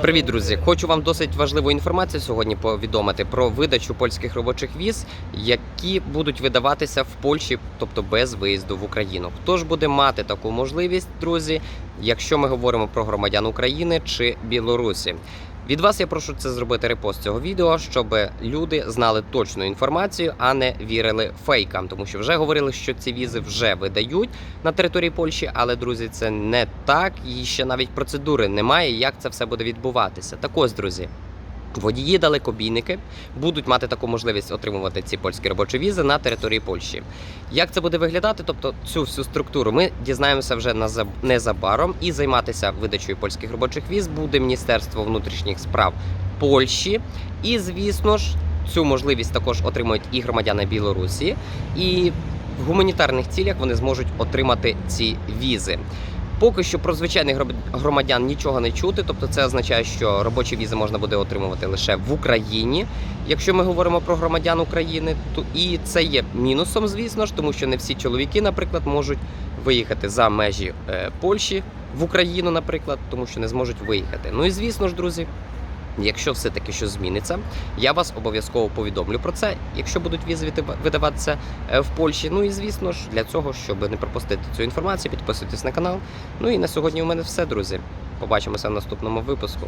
Привіт, друзі! Хочу вам досить важливу інформацію сьогодні повідомити про видачу польських робочих віз, які будуть видаватися в Польщі, тобто без виїзду в Україну. Хто ж буде мати таку можливість, друзі, якщо ми говоримо про громадян України чи Білорусі? Від вас я прошу це зробити репост цього відео, щоб люди знали точну інформацію, а не вірили фейкам, тому що вже говорили, що ці візи вже видають на території Польщі, але друзі, це не так. І ще навіть процедури немає, як це все буде відбуватися. Так ось, друзі. Водії далекобійники будуть мати таку можливість отримувати ці польські робочі візи на території Польщі. Як це буде виглядати? Тобто цю всю структуру ми дізнаємося вже незабаром і займатися видачею польських робочих віз буде Міністерство внутрішніх справ Польщі. І, звісно ж, цю можливість також отримують і громадяни Білорусі. І в гуманітарних цілях вони зможуть отримати ці візи. Поки що про звичайних громадян нічого не чути, тобто це означає, що робочі візи можна буде отримувати лише в Україні. Якщо ми говоримо про громадян України, то і це є мінусом, звісно ж, тому що не всі чоловіки, наприклад, можуть виїхати за межі е, Польщі в Україну, наприклад, тому що не зможуть виїхати. Ну і звісно ж, друзі. Якщо все таки щось зміниться, я вас обов'язково повідомлю про це. Якщо будуть візи видаватися е, в Польщі. Ну і звісно ж, для цього, щоб не пропустити цю інформацію, підписуйтесь на канал. Ну і на сьогодні у мене все, друзі. Побачимося в наступному випуску.